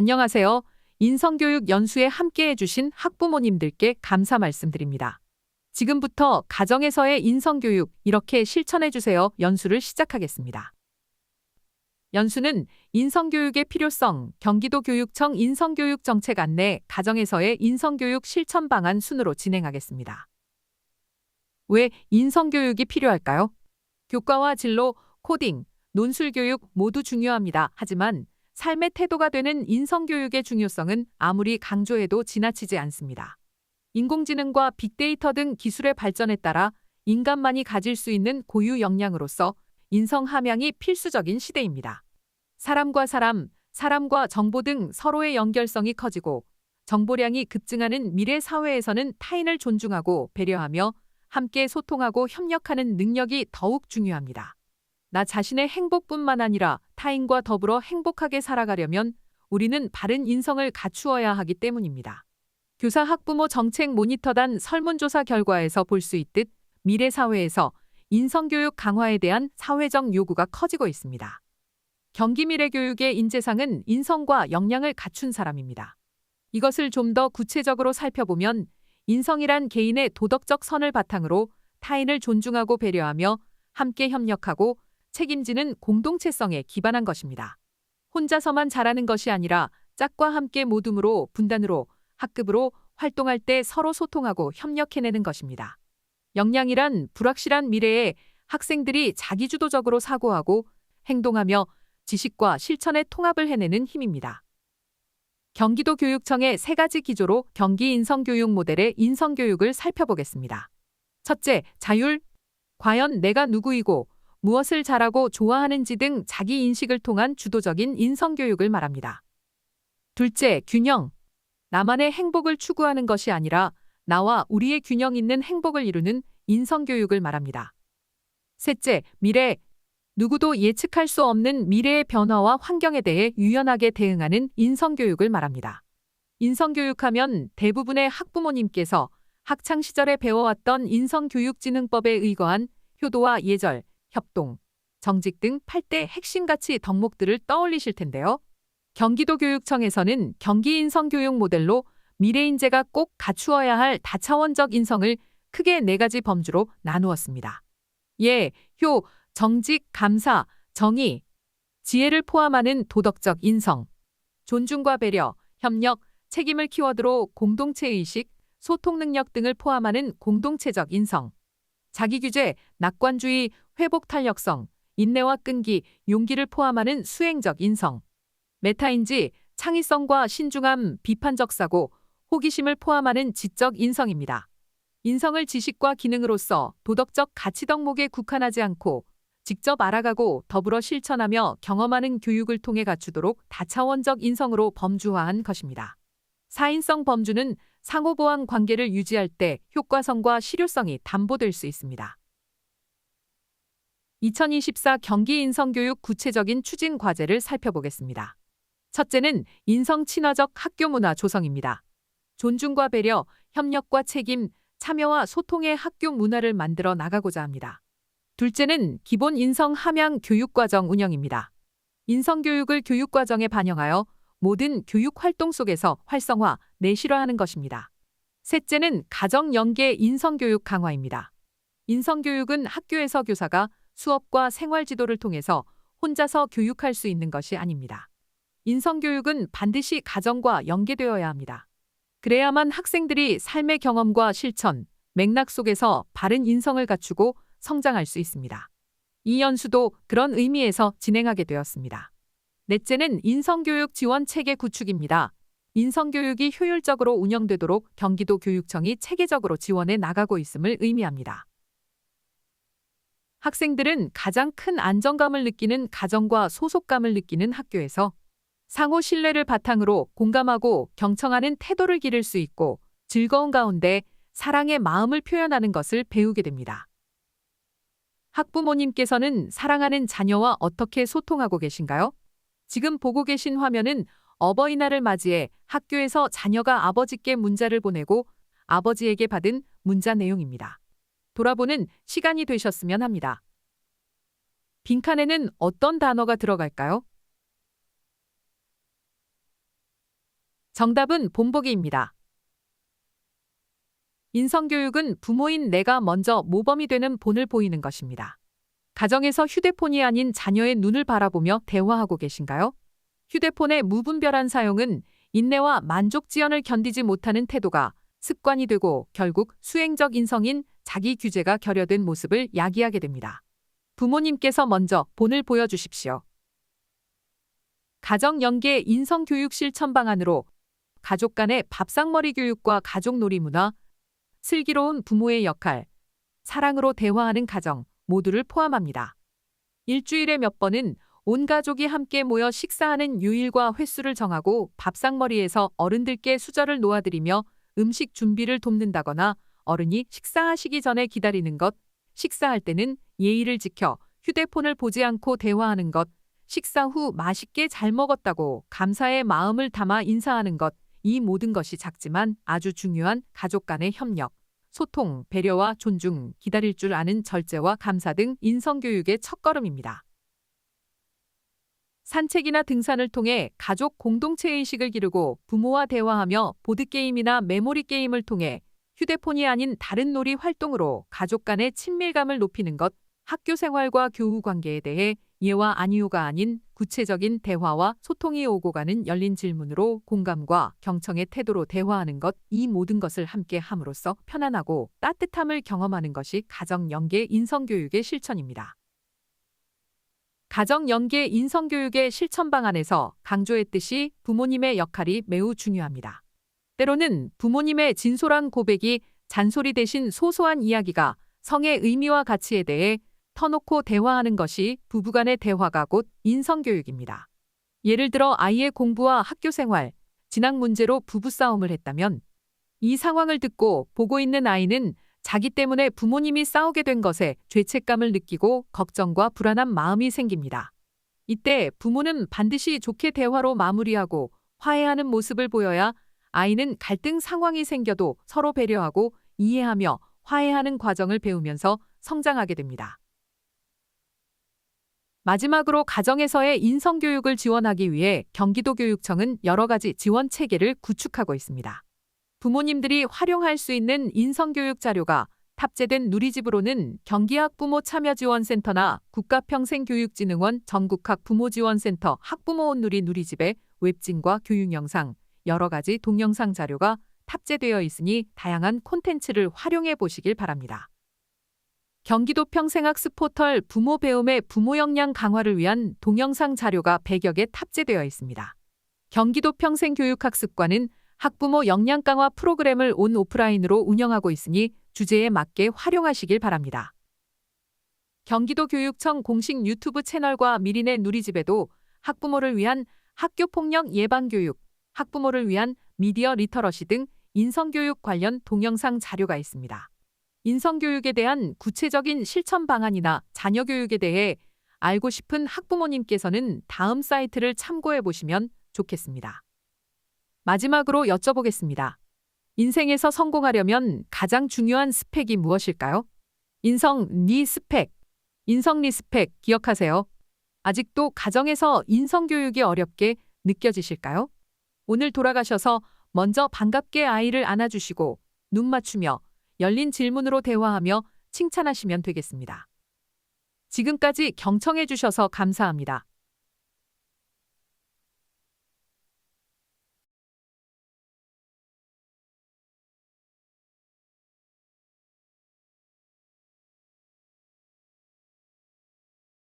안녕하세요. 인성교육 연수에 함께 해 주신 학부모님들께 감사 말씀드립니다. 지금부터 가정에서의 인성교육 이렇게 실천해 주세요. 연수를 시작하겠습니다. 연수는 인성교육의 필요성, 경기도교육청 인성교육 정책 안내, 가정에서의 인성교육 실천 방안 순으로 진행하겠습니다. 왜 인성교육이 필요할까요? 교과와 진로, 코딩, 논술교육 모두 중요합니다. 하지만 삶의 태도가 되는 인성교육의 중요성은 아무리 강조해도 지나치지 않습니다. 인공지능과 빅데이터 등 기술의 발전에 따라 인간만이 가질 수 있는 고유 역량으로서 인성 함양이 필수적인 시대입니다. 사람과 사람, 사람과 정보 등 서로의 연결성이 커지고 정보량이 급증하는 미래 사회에서는 타인을 존중하고 배려하며 함께 소통하고 협력하는 능력이 더욱 중요합니다. 나 자신의 행복뿐만 아니라 타인과 더불어 행복하게 살아가려면 우리는 바른 인성을 갖추어야 하기 때문입니다. 교사 학부모 정책 모니터단 설문조사 결과에서 볼 수 있듯 미래 사회에서 인성교육 강화에 대한 사회적 요구가 커지고 있습니다. 경기 미래 교육의 인재상은 인성과 역량을 갖춘 사람입니다. 이것을 좀 더 구체적으로 살펴보면 인성이란 개인의 도덕적 선을 바탕으로 타인을 존중하고 배려하며 함께 협력하고 책임지는 공동체성에 기반한 것입니다. 혼자서만 잘하는 것이 아니라 짝과 함께 모둠으로 분단으로 학급으로 활동할 때 서로 소통하고 협력해내는 것입니다. 역량이란 불확실한 미래에 학생들이 자기주도적으로 사고하고 행동하며 지식과 실천의 통합을 해내는 힘입니다. 경기도 교육청의 세 가지 기조로 경기 인성교육 모델의 인성교육을 살펴보겠습니다. 첫째, 자율. 과연 내가 누구이고 무엇을 잘하고 좋아하는지 등 자기 인식을 통한 주도적인 인성교육을 말합니다. 둘째, 균형. 나만의 행복을 추구하는 것이 아니라 나와 우리의 균형 있는 행복을 이루는 인성교육을 말합니다. 셋째, 미래. 누구도 예측할 수 없는 미래의 변화와 환경에 대해 유연하게 대응하는 인성교육을 말합니다. 인성교육하면 대부분의 학부모님께서 학창시절에 배워왔던 인성교육진흥법에 의거한 효도와 예절, 협동, 정직 등 8대 핵심 가치 덕목들을 떠올리실 텐데요. 경기도 교육청에서는 경기 인성교육 모델로 미래 인재가 꼭 갖추어야 할 다차원적 인성을 크게 네 가지 범주로 나누었습니다. 예, 효, 정직, 감사, 정의, 지혜를 포함하는 도덕적 인성, 존중과 배려, 협력, 책임을 키워드로 공동체 의식, 소통 능력 등을 포함하는 공동체적 인성, 자기 규제, 낙관주의, 회복 탄력성, 인내와 끈기, 용기를 포함하는 수행적 인성, 메타인지, 창의성과 신중함, 비판적 사고, 호기심을 포함하는 지적 인성입니다. 인성을 지식과 기능으로서 도덕적 가치 덕목에 국한하지 않고 직접 알아가고 더불어 실천하며 경험하는 교육을 통해 갖추도록 다차원적 인성으로 범주화한 것입니다. 사인성 범주는 상호보완 관계를 유지할 때 효과성과 실효성이 담보될 수 있습니다. 2024 경기 인성교육 구체적인 추진 과제를 살펴보겠습니다. 첫째는 인성 친화적 학교 문화 조성입니다. 존중과 배려, 협력과 책임, 참여와 소통의 학교 문화를 만들어 나가고자 합니다. 둘째는 기본 인성 함양 교육과정 운영입니다. 인성교육을 교육과정에 반영하여 모든 교육 활동 속에서 활성화, 내실화하는 것입니다. 셋째는 가정 연계 인성교육 강화입니다. 인성교육은 학교에서 교사가 수업과 생활 지도를 통해서 혼자서 교육할 수 있는 것이 아닙니다. 인성교육은 반드시 가정과 연계되어야 합니다. 그래야만 학생들이 삶의 경험과 실천, 맥락 속에서 바른 인성을 갖추고 성장할 수 있습니다. 이 연수도 그런 의미에서 진행하게 되었습니다. 넷째는 인성교육 지원 체계 구축입니다. 인성교육이 효율적으로 운영되도록 경기도 교육청이 체계적으로 지원해 나가고 있음을 의미합니다. 학생들은 가장 큰 안정감을 느끼는 가정과 소속감을 느끼는 학교에서 상호 신뢰를 바탕으로 공감하고 경청하는 태도를 기를 수 있고 즐거운 가운데 사랑의 마음을 표현하는 것을 배우게 됩니다. 학부모님께서는 사랑하는 자녀와 어떻게 소통하고 계신가요? 지금 보고 계신 화면은 어버이날을 맞이해 학교에서 자녀가 아버지께 문자를 보내고 아버지에게 받은 문자 내용입니다. 돌아보는 시간이 되셨으면 합니다. 빈칸에는 어떤 단어가 들어갈까요? 정답은 본보기입니다. 인성교육은 부모인 내가 먼저 모범이 되는 본을 보이는 것입니다. 가정에서 휴대폰이 아닌 자녀의 눈을 바라보며 대화하고 계신가요? 휴대폰의 무분별한 사용은 인내와 만족 지연을 견디지 못하는 태도가 습관이 되고 결국 수행적 인성인 자기 규제가 결여된 모습을 야기하게 됩니다. 부모님께서 먼저 본을 보여주십시오. 가정 연계 인성 교육 실천 방안으로 가족 간의 밥상머리 교육과 가족 놀이 문화, 슬기로운 부모의 역할, 사랑으로 대화하는 가정 모두를 포함합니다. 일주일에 몇 번은 온 가족이 함께 모여 식사하는 요일과 횟수를 정하고 밥상머리에서 어른들께 수저를 놓아드리며 음식 준비를 돕는다거나 어른이 식사하시기 전에 기다리는 것, 식사할 때는 예의를 지켜 휴대폰을 보지 않고 대화하는 것, 식사 후 맛있게 잘 먹었다고 감사의 마음을 담아 인사하는 것, 이 모든 것이 작지만 아주 중요한 가족 간의 협력, 소통, 배려와 존중, 기다릴 줄 아는 절제와 감사 등 인성교육의 첫걸음입니다. 산책이나 등산을 통해 가족 공동체 의식을 기르고 부모와 대화하며 보드게임이나 메모리 게임을 통해 휴대폰이 아닌 다른 놀이 활동으로 가족 간의 친밀감을 높이는 것, 학교 생활과 교우 관계에 대해 예와 아니요가 아닌 구체적인 대화와 소통이 오고 가는 열린 질문으로 공감과 경청의 태도로 대화하는 것, 이 모든 것을 함께 함으로써 편안하고 따뜻함을 경험하는 것이 가정 연계 인성교육의 실천입니다. 가정 연계 인성교육의 실천 방안에서 강조했듯이 부모님의 역할이 매우 중요합니다. 때로는 부모님의 진솔한 고백이 잔소리 대신 소소한 이야기가 성의 의미와 가치에 대해 터놓고 대화하는 것이 부부간의 대화가 곧 인성교육입니다. 예를 들어 아이의 공부와 학교 생활, 진학 문제로 부부싸움을 했다면 이 상황을 듣고 보고 있는 아이는 자기 때문에 부모님이 싸우게 된 것에 죄책감을 느끼고 걱정과 불안한 마음이 생깁니다. 이때 부모는 반드시 좋게 대화로 마무리하고 화해하는 모습을 보여야 아이는 갈등 상황이 생겨도 서로 배려하고 이해하며 화해하는 과정을 배우면서 성장하게 됩니다. 마지막으로 가정에서의 인성교육을 지원하기 위해 경기도교육청은 여러 가지 지원 체계를 구축하고 있습니다. 부모님들이 활용할 수 있는 인성교육 자료가 탑재된 누리집으로는 경기학 부모 참여 지원센터나 국가평생교육진흥원 전국학 부모 지원센터 학부모 온누리 누리집에 웹진과 교육 영상, 여러 가지 동영상 자료가 탑재되어 있으니 다양한 콘텐츠를 활용해 보시길 바랍니다. 경기도 평생학습 포털 부모 배움의 부모 역량 강화를 위한 동영상 자료가 100여 개 탑재되어 있습니다. 경기도 평생교육학습관은 학부모 역량 강화 프로그램을 온 오프라인으로 운영하고 있으니 주제에 맞게 활용하시길 바랍니다. 경기도 교육청 공식 유튜브 채널과 미리네 누리집에도 학부모를 위한 학교폭력 예방교육, 학부모를 위한 미디어 리터러시 등 인성교육 관련 동영상 자료가 있습니다. 인성교육에 대한 구체적인 실천 방안이나 자녀 교육에 대해 알고 싶은 학부모님께서는 다음 사이트를 참고해 보시면 좋겠습니다. 마지막으로 여쭤보겠습니다. 인생에서 성공하려면 가장 중요한 스펙이 무엇일까요? 인성 니 스펙, 인성 리 스펙 기억하세요. 아직도 가정에서 인성 교육이 어렵게 느껴지실까요? 오늘 돌아가셔서 먼저 반갑게 아이를 안아주시고 눈 맞추며 열린 질문으로 대화하며 칭찬하시면 되겠습니다. 지금까지 경청해 주셔서 감사합니다.